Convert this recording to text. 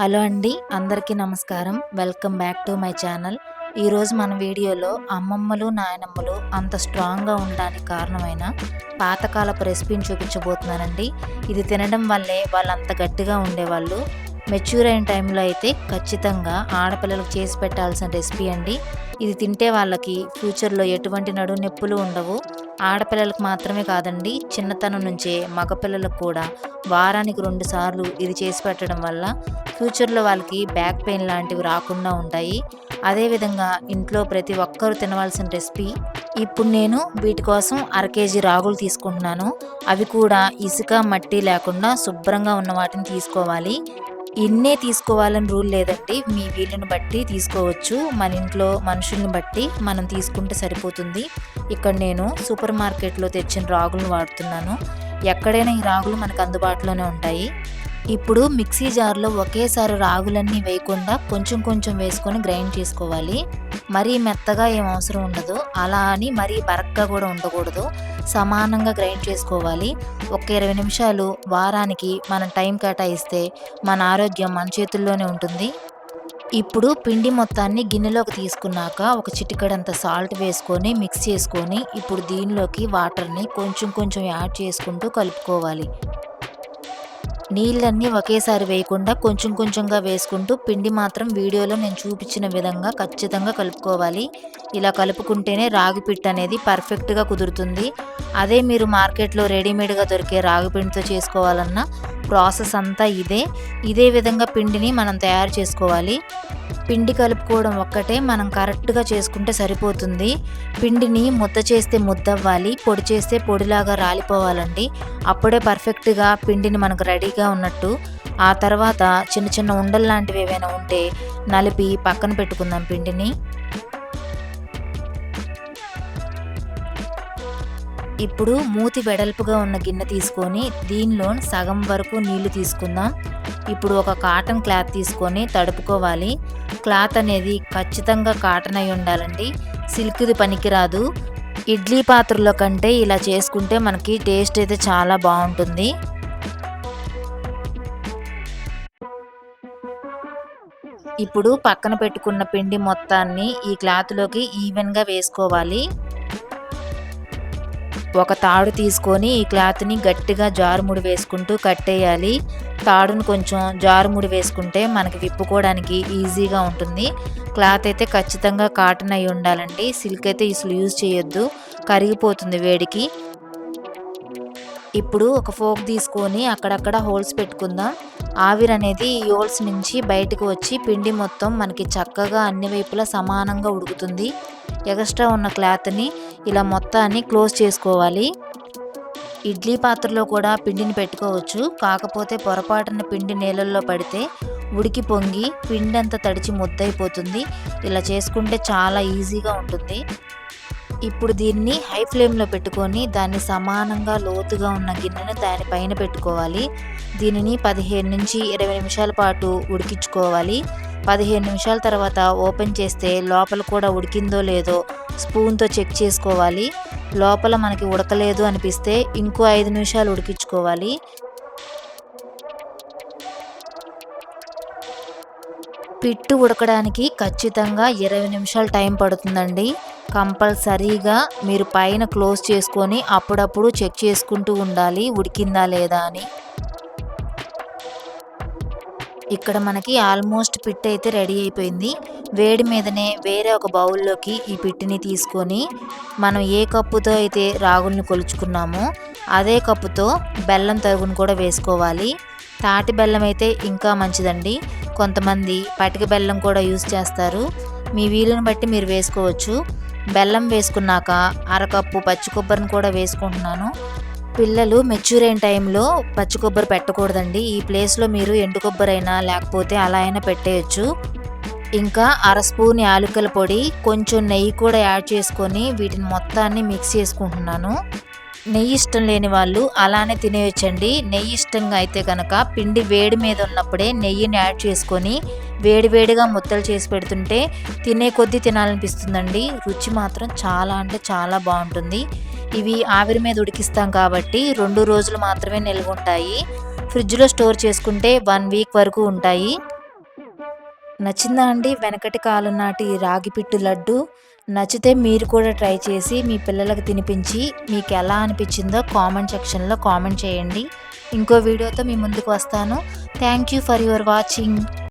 Hello అండి అందరికీ నమస్కారం. Welcome back to my channel. ఈరోజు మన వీడియోలో అమ్మమ్మలు నాయనమ్మలు అంత స్ట్రాంగ్గా ఉండడానికి కారణమైన పాతకాలపు రెసిపీని చూపించబోతున్నానండి. ఇది తినడం వల్లే వాళ్ళు అంత గట్టిగా ఉండేవాళ్ళు. మెచ్యూర్ అయిన టైంలో అయితే ఖచ్చితంగా ఆడపిల్లలకు చేసి పెట్టాల్సిన రెసిపీ అండి. ఇది తింటే వాళ్ళకి ఫ్యూచర్లో ఎటువంటి నడు నొప్పులు ఉండవు. ఆడపిల్లలకు మాత్రమే కాదండి చిన్నతనం నుంచే మగపిల్లలకు కూడా. వారానికి రెండు సార్లు ఇది చేసి పెట్టడం వల్ల ఫ్యూచర్లో వాళ్ళకి బ్యాక్ పెయిన్ లాంటివి రాకుండా ఉంటాయి. అదేవిధంగా ఇంట్లో ప్రతి ఒక్కరూ తినవలసిన రెసిపీ ఇప్పుడు నేను వీటి కోసం అర కేజీ రాగులు తీసుకుంటున్నాను. అవి కూడా ఇసుక మట్టి లేకుండా శుభ్రంగా ఉన్న వాటిని తీసుకోవాలి. ఇన్నే తీసుకోవాలని రూల్ లేదండి. మీ వీళ్ళని బట్టి తీసుకోవచ్చు. మన ఇంట్లో మనుషుల్ని బట్టి మనం తీసుకుంటే సరిపోతుంది. ఇక్కడ నేను సూపర్ మార్కెట్లో తెచ్చిన రాగులను వాడుతున్నాను. ఎక్కడైనా ఈ రాగులు మనకు అందుబాటులోనే ఉంటాయి. ఇప్పుడు మిక్సీ జార్లో ఒకేసారి రాగులన్నీ వేయకుండా కొంచెం కొంచెం వేసుకొని గ్రైండ్ చేసుకోవాలి. మరీ మెత్తగా ఏం అవసరం ఉండదు. అలా అని మరీ బరక్గా కూడా ఉండకూడదు. సమానంగా గ్రైండ్ చేసుకోవాలి. ఒక ఇరవై నిమిషాలు వారానికి మనం టైం కేటాయిస్తే మన ఆరోగ్యం మన చేతుల్లోనే ఉంటుంది. ఇప్పుడు పిండి మొత్తాన్ని గిన్నెలోకి తీసుకున్నాక ఒక చిటికడంత సాల్ట్ వేసుకొని మిక్స్ చేసుకొని ఇప్పుడు దీనిలోకి వాటర్ని కొంచెం కొంచెం యాడ్ చేసుకుంటూ కలుపుకోవాలి. నీళ్ళన్నీ ఒకేసారి వేయకుండా కొంచెం కొంచెంగా వేసుకుంటూ పిండి మాత్రం వీడియోలో నేను చూపించిన విధంగా ఖచ్చితంగా కలుపుకోవాలి. ఇలా కలుపుకుంటేనే రాగి పిట్ అనేది పర్ఫెక్ట్గా కుదురుతుంది. అదే మీరు మార్కెట్లో రెడీమేడ్గా దొరికే రాగి పిండితో చేసుకోవాలన్నా ప్రాసెస్ అంతా ఇదే. ఇదే విధంగా పిండిని మనం తయారు చేసుకోవాలి. పిండి కలుపుకోవడం ఒక్కటే మనం కరెక్ట్గా చేసుకుంటే సరిపోతుంది. పిండిని ముద్ద చేస్తే ముద్దవ్వాలి పొడి చేస్తే పొడిలాగా రాలిపోవాలండి. అప్పుడే పర్ఫెక్ట్గా పిండిని మనకు రెడీగా ఉన్నట్టు. ఆ తర్వాత చిన్న చిన్న ఉండలు లాంటివి ఏవైనా ఉంటే నలిపి పక్కన పెట్టుకుందాం పిండిని. ఇప్పుడు మూతి వెడల్పుగా ఉన్న గిన్నె తీసుకొని దీనిలో సగం వరకు నీళ్ళు తీసుకుందాం. ఇప్పుడు ఒక కాటన్ క్లాత్ తీసుకొని తడుపుకోవాలి. క్లాత్ అనేది ఖచ్చితంగా కాటన్ అయి ఉండాలండి. సిల్క్ది పనికిరాదు. ఇడ్లీ పాత్రలో కంటే ఇలా చేసుకుంటే మనకి టేస్ట్ అయితే చాలా బాగుంటుంది. ఇప్పుడు పక్కన పెట్టుకున్న పిండి మొత్తాన్ని ఈ క్లాత్లోకి ఈవెన్గా వేసుకోవాలి. ఒక తాడు తీసుకొని ఈ క్లాత్ని గట్టిగా జారుముడి వేసుకుంటూ కట్టేయాలి. తాడును కొంచెం జారుముడి వేసుకుంటే మనకి విప్పుకోవడానికి ఈజీగా ఉంటుంది. క్లాత్ అయితే ఖచ్చితంగా కాటన్ అయి ఉండాలండి. సిల్క్ అయితే ఇసులు యూజ్ చేయొద్దు. కరిగిపోతుంది వేడికి. ఇప్పుడు ఒక ఫోక్ తీసుకొని అక్కడక్కడ హోల్స్ పెట్టుకుందాం. ఆవిరి అనేది ఈ హోల్స్ నుంచి బయటకు వచ్చి పిండి మొత్తం మనకి చక్కగా అన్ని వైపులా సమానంగా ఉడుకుతుంది. ఎక్స్ట్రా ఉన్న క్లాత్ని ఇలా మొత్తాన్ని క్లోజ్ చేసుకోవాలి. ఇడ్లీ పాత్రలో కూడా పిండిని పెట్టుకోవచ్చు. కాకపోతే పొరపాటున పిండి నీళ్ళల్లో పడితే ఉడికి పొంగి పిండి అంతా తడిచి ముద్దయిపోతుంది. ఇలా చేసుకుంటే చాలా ఈజీగా ఉంటుంది. ఇప్పుడు దీన్ని హై ఫ్లేమ్లో పెట్టుకొని దాన్ని సమానంగా లోతుగా ఉన్న గిన్నెను దానిపైన పెట్టుకోవాలి. దీనిని పదిహేను నుంచి ఇరవై నిమిషాల పాటు ఉడికించుకోవాలి. పదిహేను నిమిషాల తర్వాత ఓపెన్ చేస్తే లోపల కూడా ఉడికిందో లేదో స్పూన్తో చెక్ చేసుకోవాలి. లోపల మనకి ఉడకలేదు అనిపిస్తే ఇంకో ఐదు నిమిషాలు ఉడికించుకోవాలి. పిట్టు ఉడకడానికి ఖచ్చితంగా ఇరవై నిమిషాలు టైం పడుతుందండి. కంపల్సరీగా మీరు పైన క్లోజ్ చేసుకొని అప్పుడప్పుడు చెక్ చేసుకుంటూ ఉండాలి ఉడికిందా లేదా అని. ఇక్కడ మనకి ఆల్మోస్ట్ పిట్ అయితే రెడీ అయిపోయింది. వేడి మీదనే వేరే ఒక బౌల్లోకి ఈ పిట్టిని తీసుకొని మనం ఏ కప్పుతో అయితే రాగుల్ని కొలుచుకున్నామో అదే కప్పుతో బెల్లం తరుగును కూడా వేసుకోవాలి. తాటి బెల్లం అయితే ఇంకా మంచిదండి. కొంతమంది పటిక బెల్లం కూడా యూజ్ చేస్తారు. మీ వీలుని బట్టి మీరు వేసుకోవచ్చు. బెల్లం వేసుకున్నాక అరకప్పు పచ్చి కొబ్బరిని కూడా వేసుకుంటున్నాను. పిల్లలు మెచ్యూర్ అయిన టైంలో పచ్చి కొబ్బరి పెట్టకూడదండి. ఈ ప్లేస్లో మీరు ఎండు కొబ్బరి అయినా లేకపోతే అలా అయినా పెట్టేయచ్చు. ఇంకా అర స్పూన్ యాలకుల పొడి కొంచెం నెయ్యి కూడా యాడ్ చేసుకొని వీటిని మొత్తాన్ని మిక్స్ చేసుకుంటున్నాను. నెయ్యి ఇష్టం లేని వాళ్ళు అలానే తినేయచ్చండి. నెయ్యి ఇష్టంగా అయితే కనుక పిండి వేడి మీద ఉన్నప్పుడే నెయ్యిని యాడ్ చేసుకొని వేడివేడిగా ముద్దలు చేసి పెడుతుంటే తినే కొద్దీ తినాలనిపిస్తుందండి. రుచి మాత్రం చాలా అంటే చాలా బాగుంటుంది. ఇవి ఆవిరి మీద ఉడికిస్తాం కాబట్టి రెండు రోజులు మాత్రమే నిల్వ ఉంటాయి. ఫ్రిడ్జ్లో స్టోర్ చేసుకుంటే వన్ వీక్ వరకు ఉంటాయి. నచ్చిందా అండి? వెనకటి కాలం నాటి రాగి పిట్టు లడ్డు. నచ్చితే మీరు కూడా ట్రై చేసి మీ పిల్లలకు తినిపించి మీకు ఎలా అనిపించిందో కామెంట్ సెక్షన్లో కామెంట్ చేయండి. ఇంకో వీడియోతో మీ ముందుకు వస్తాను. Thank you for your watching